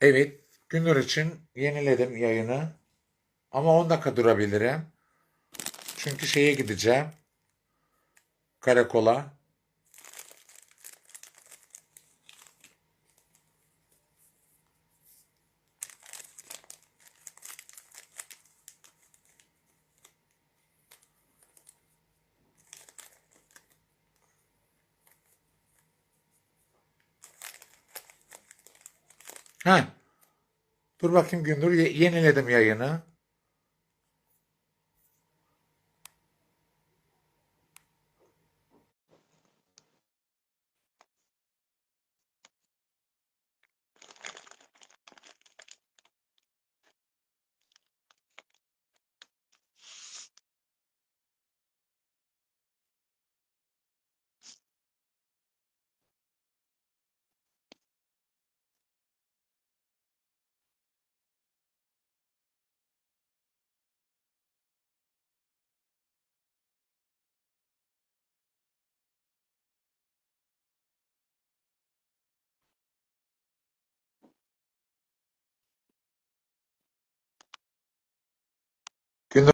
Evet, Gündür için yeniledim yayını. Ama 10 dakika durabilirim. Çünkü şeye gideceğim. Karakola. Ha. Dur bakayım Gündür. Ye- yeniledim yayını. Gündür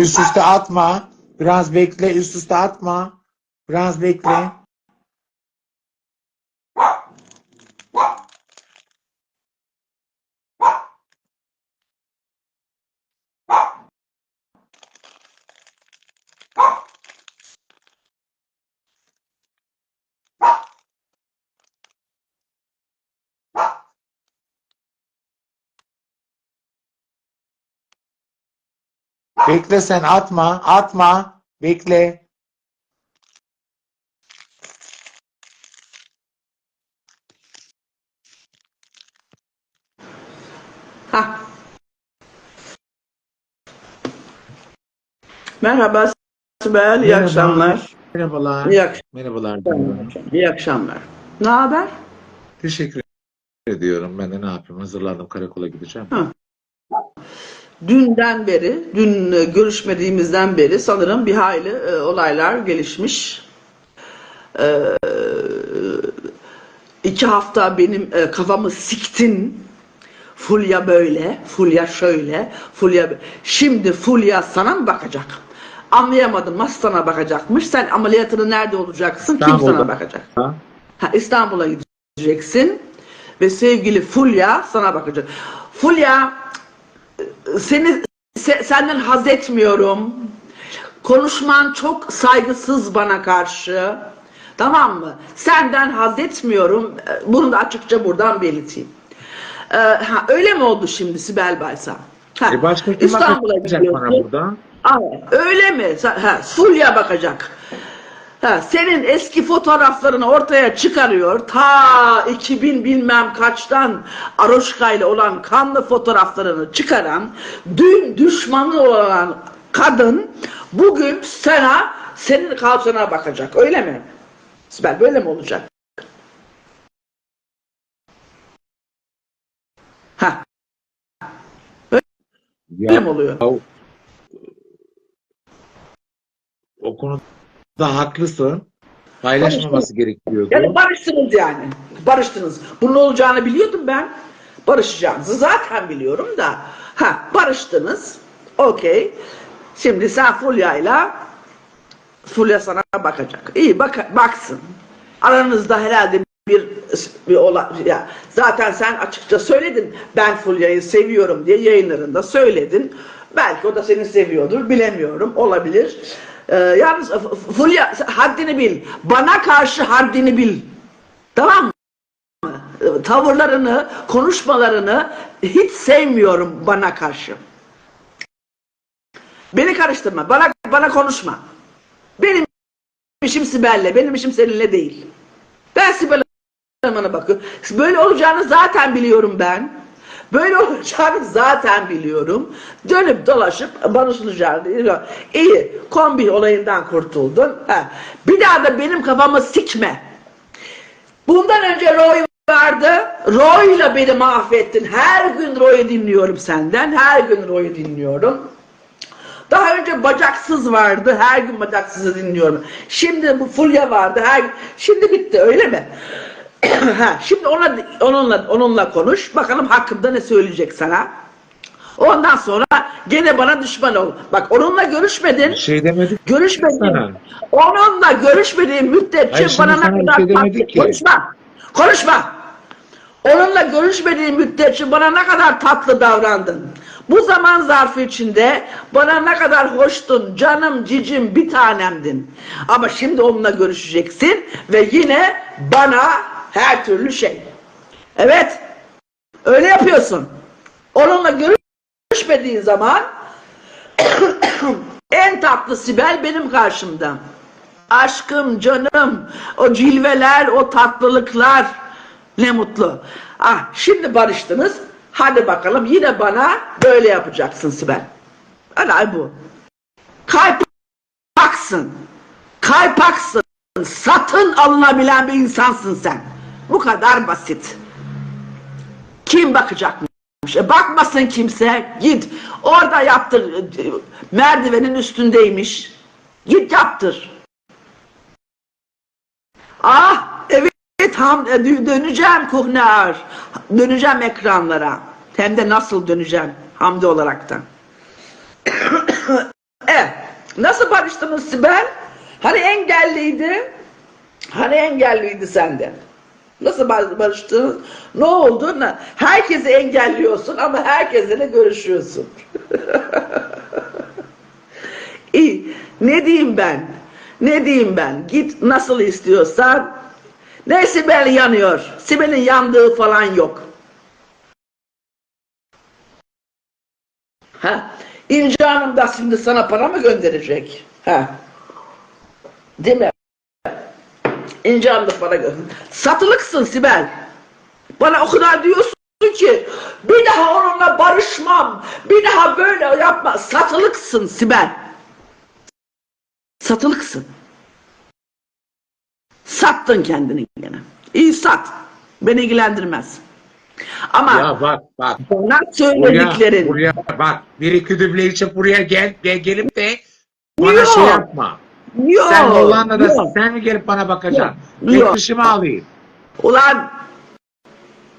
üst üste atma. Biraz bekle. Üst üste atma. Biraz bekle. Bekle sen atma. Atma. Bekle. Hah. Merhaba Sibel, iyi Merhaba. akşamlar. Merhabalar. İyi akşamlar. Merhabalar. İyi akşamlar. Ne haber? Teşekkür ediyorum. Ben de ne yapayım? Hazırlandım. Karakola gideceğim. Dünden beri, dün e, görüşmediğimizden beri sanırım bir hayli e, olaylar gelişmiş. E, iki hafta benim e, kafamı siktin. Fulya böyle, Fulya şöyle, Fulya... Şimdi Fulya sana mı bakacak? Anlayamadım nasıl sana bakacakmış? Sen ameliyatını nerede olacaksın? Kim İstanbul'da. sana bakacak? Ha? Ha, İstanbul'a gideceksin ve sevgili Fulya sana bakacak. Fulya seni se- senden haz etmiyorum. Konuşman çok saygısız bana karşı. Tamam mı? Senden haz etmiyorum. Bunu da açıkça buradan belirteyim. Ee, ha, öyle mi oldu şimdi Sibel Baysal? Ha, E başka kim İstanbul'a bana gidiyorsun. burada? Aa, öyle mi? Ha, Fulya bakacak. Ha, senin eski fotoğraflarını ortaya çıkarıyor. Ta 2000 bilmem kaçtan Aroşka ile olan kanlı fotoğraflarını çıkaran, dün düşmanı olan kadın bugün sana, senin kalçana bakacak. Öyle mi? Sibel böyle mi olacak? Ha, öyle Ya, mi oluyor? o, o konuda haklısın. Paylaşmaması gerekiyordu. Yani barıştınız yani. Barıştınız. Bunun olacağını biliyordum ben. Barışacağınızı zaten biliyorum da. Ha barıştınız. Okey. Şimdi sen Fulya'yla Fulya sana bakacak. İyi bak baksın. Aranızda herhalde bir bir olay ya zaten sen açıkça söyledin ben Fulya'yı seviyorum diye yayınlarında söyledin. Belki o da seni seviyordur bilemiyorum olabilir. Ee, yalnız Fulya haddini bil. Bana karşı haddini bil. Tamam mı? Tavırlarını, konuşmalarını hiç sevmiyorum bana karşı. Beni karıştırma. Bana bana konuşma. Benim işim Sibel'le, benim işim seninle değil. Ben Sibel Hanım'a bakıyorum. Böyle olacağını zaten biliyorum ben. Böyle olacağını zaten biliyorum. Dönüp dolaşıp barışılacağını. İyi, kombi olayından kurtuldun. Ha. Bir daha da benim kafamı sikme. Bundan önce Roy vardı. Roy'la beni mahvettin. Her gün Roy'u dinliyorum senden. Her gün Roy'u dinliyorum. Daha önce bacaksız vardı. Her gün bacaksızı dinliyorum. Şimdi bu Fulya vardı. Her Şimdi bitti öyle mi? ha, şimdi ona onunla onunla konuş. Bakalım hakkında ne söyleyecek sana. Ondan sonra gene bana düşman ol. Bak onunla görüşmedin. Bir şey demedik. Görüşmedin. Onunla görüşmediğin müddetçe Hayır, bana ne bir kadar şey tatlı. ki. Konuşma. Konuşma. Onunla görüşmediğin müddetçe bana ne kadar tatlı davrandın. Bu zaman zarfı içinde bana ne kadar hoştun, canım, cicim, bir tanemdin. Ama şimdi onunla görüşeceksin ve yine bana her türlü şey. Evet, öyle yapıyorsun. Onunla görüşmediğin zaman en tatlı Sibel benim karşımda. Aşkım, canım, o cilveler, o tatlılıklar ne mutlu. Ah, şimdi barıştınız. Hadi bakalım yine bana böyle yapacaksın Sibel. Olay bu. Kaypaksın. Kaypaksın. Satın alınabilen bir insansın sen. Bu kadar basit. Kim bakacakmış? E bakmasın kimse. Git. Orada yaptır. Merdivenin üstündeymiş. Git yaptır. Ah evet ham, e, dö- döneceğim Kuhnar. Döneceğim ekranlara. Hem de nasıl döneceğim Hamdi olaraktan. evet. Nasıl barıştınız Sibel? Hani engelliydi? Hani engelliydi sende? Nasıl bar- barıştınız? Ne oldu? Ne- Herkesi engelliyorsun ama herkesle görüşüyorsun. İyi. Ne diyeyim ben? Ne diyeyim ben? Git nasıl istiyorsan. Ne Sibel yanıyor? Sibel'in yandığı falan yok. Ha. İnce Hanım da şimdi sana para mı gönderecek? Ha. Değil mi? İnce Hanım da para gönder. Satılıksın Sibel. Bana o kadar diyorsun ki bir daha onunla barışmam. Bir daha böyle yapma. Satılıksın Sibel. Satılıksın. Sattın kendini gene. İyi sat. Beni ilgilendirmez. Ama Ya bak bak. bana Buraya, söylediklerin buraya bak. Bir iki düble için buraya gel, gel gelip de bana Yok. şey yapma. Yok. Sen Hollanda'da yok. sen mi gelip bana bakacaksın? Yok. Dışımı alayım. Ulan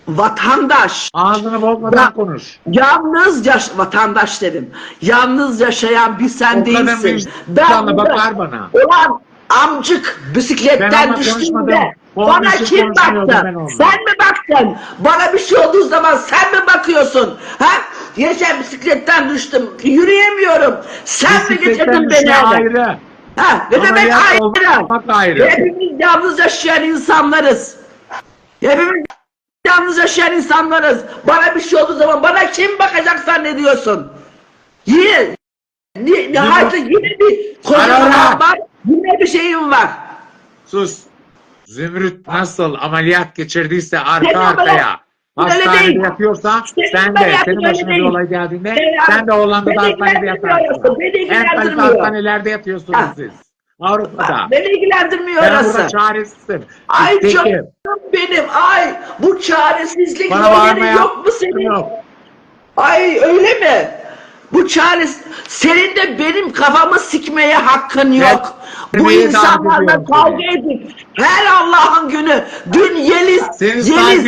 vatandaş Ağzını bozmadan Ya- konuş. Yalnız yaş vatandaş dedim. Yalnız yaşayan bir sen O değilsin. vicdanla bakar bana. Ulan amcık Ben bisikletten düştüğünde bana kim baktı? ben. Sen mi baktın? Bana bir şey olduğu zaman sen mi bakıyorsun? Ha? Geçen bisikletten düştüm. Yürüyemiyorum. Sen mi getirdin beni? ayrı. Ha? Ne demek Ameliyat ayrı? olmak ayrı. Hepimiz yalnız yaşayan insanlarız. Hepimiz yalnız yaşayan insanlarız. Bana bir şey olduğu zaman bana kim bakacak zannediyorsun? Yine, ni, nihayet yine bir kocaman var. Yine bir şeyim var. Sus. Zümrüt nasıl ameliyat geçirdiyse arka ameliyat- arkaya Öyle hastanede değil. yatıyorsa Senin sen de senin başına bir olay geldiğinde Beni- sen de Hollanda'da hastanede yatarsın. En kalite ilgilendirmiyor. hastanelerde yatıyorsunuz Ha. siz. Avrupa'da. Beni ilgilendirmiyor Ben orası. burada çaresizim. Ay Peki. canım benim ay bu çaresizlik yolları yok mu senin? yok. Ay öyle mi? Bu çaresiz. Senin de benim kafamı sikmeye hakkın yok. Bu insanlarla kavga seni. edip her Allah'ın günü dün Yeliz Senin Yeliz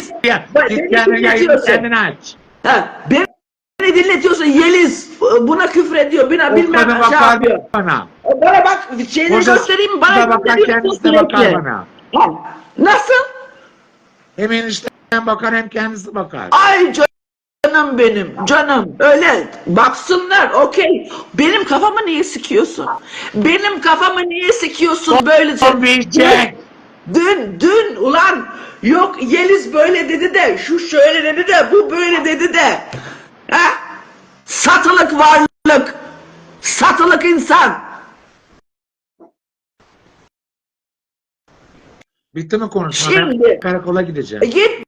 Git kendine yayını dinletiyorsun. kendin aç. Ha, beni dinletiyorsun Yeliz buna küfür ediyor buna bilmem ne şey yapıyor. bana. Bana bak şeyleri Koca göstereyim bana gösteriyorsun sürekli. bana. Ha, Nasıl? Hem enişten bakar hem kendisi bakar. Ay canım benim canım öyle. Baksınlar okey. Benim kafamı niye sikiyorsun? Benim kafamı niye sikiyorsun böyle Olmayacak. dün dün ulan. Yok Yeliz böyle dedi de şu şöyle dedi de bu böyle dedi de. Ha? Satılık varlık. Satılık insan. Bitti mi konuşma? Şimdi- Ben karakola gideceğim. Git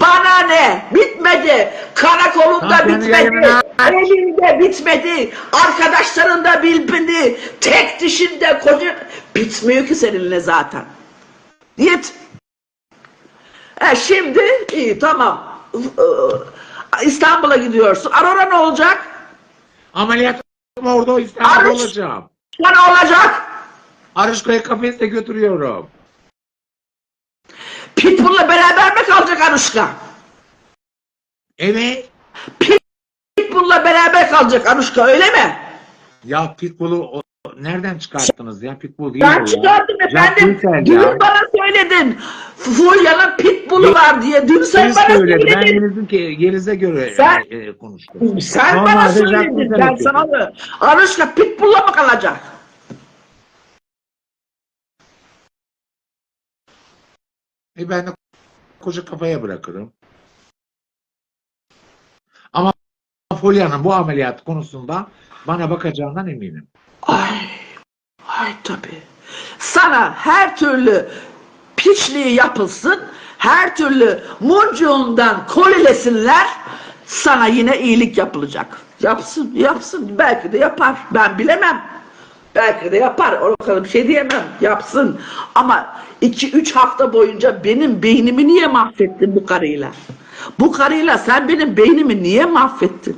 bana ne? Bitmedi. Karakolunda kendi bitmedi. Evinde bitmedi. Arkadaşlarında bilmedi. Tek dişinde koca... Bitmiyor ki seninle zaten. Git. E şimdi iyi tamam. Ee, İstanbul'a gidiyorsun. Aurora ne olacak? Ameliyat orada İstanbul'da Arış. olacağım. Ne olacak? Arışko'ya kafeste götürüyorum. Pitbull'la beraber mi kalacak Anuşka? Evet. Pitbull'la beraber kalacak Anuşka öyle mi? Ya Pitbull'u o- nereden çıkarttınız ya? Pitbull değil o Ben ya. çıkardım efendim. Can Dün ya. bana söyledin. Fulya'nın Pitbull'u var diye. Dün sen Siz bana söyledi. Ben söyledin. Yeliz'in ki Yeliz'e göre Sen- e, e, konuştum. Sen Normalde bana söyledin. Ben sana mı? Anuşka Pitbull'la mı kalacak? E ben de koca kafaya bırakırım. Ama Fulya'nın bu ameliyat konusunda bana bakacağından eminim. Ay, ay tabii. Sana her türlü piçliği yapılsın, her türlü murcuğundan kolilesinler, sana yine iyilik yapılacak. Yapsın, yapsın. Belki de yapar. Ben bilemem. Belki de yapar. O kadar bir şey diyemem. Yapsın. Ama iki üç hafta boyunca benim beynimi niye mahvettin bu karıyla? Bu karıyla sen benim beynimi niye mahvettin?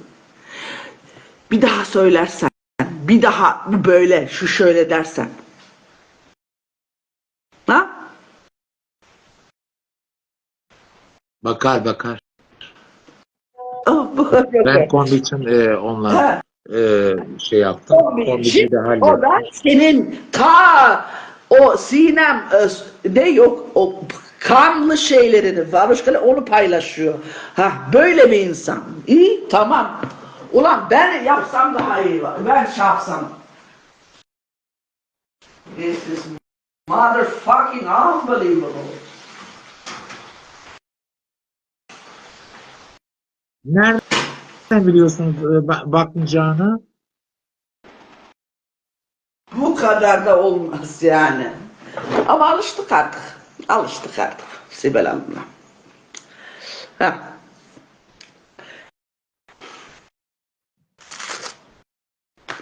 Bir daha söylersen, bir daha böyle, şu şöyle dersen. Ha? Bakar bakar. Ben kombi için e, onunla Ha, e, şey yaptım. kombi Kombici de O da senin ta o sinem e, ne yok o kanlı şeylerini Varuşkale onu paylaşıyor. Ha böyle bir insan. İyi tamam. Ulan ben yapsam daha iyi var. Ben şey yapsam. This is motherfucking unbelievable. Nereden biliyorsunuz e, ba- bakmayacağını? Bu kadar da olmaz yani. Ama alıştık artık. Alıştık artık Sibel Hanım'la. Ha.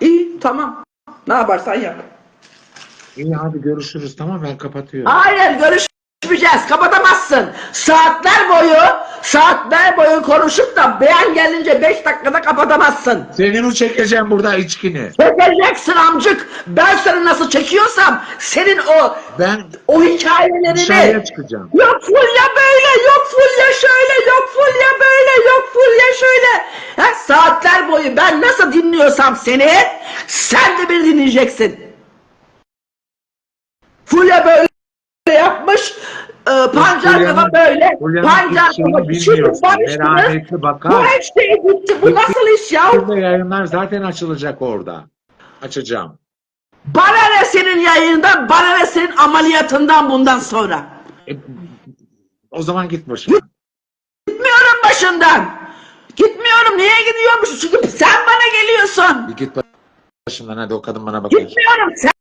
İyi tamam. Ne yaparsan yap. İyi hadi görüşürüz tamam ben kapatıyorum. Hayır görüşmeyeceğiz. Kapatamazsın. Saatler boyu saatler boyu konuşup da beğen gelince 5 dakikada kapatamazsın. Senin o çekeceğim burada içkini. Çekeceksin amcık. Ben seni nasıl çekiyorsam senin o Ben o hikayelerini dışarıya çıkacağım. Yok Fulya böyle, yok Fulya şöyle, yok Fulya böyle, yok Fulya şöyle. Ha, saatler boyu ben nasıl dinliyorsam seni, sen de beni dinleyeceksin. Fulya böyle yapmış, e, pancar kafa böyle, Fulya'nın pancar şeyini kafa. Merhametli bu her şey gitti, bu nasıl iş ya? Burada yayınlar zaten açılacak orada. Açacağım. Bana ne senin yayından, bana ne senin ameliyatından bundan sonra. E, o zaman git başına. Gitmiyorum başından. Gitmiyorum. Niye gidiyormuş? Çünkü sen bana geliyorsun. Git başından hadi o kadın bana bakar. Gitmiyorum. Sen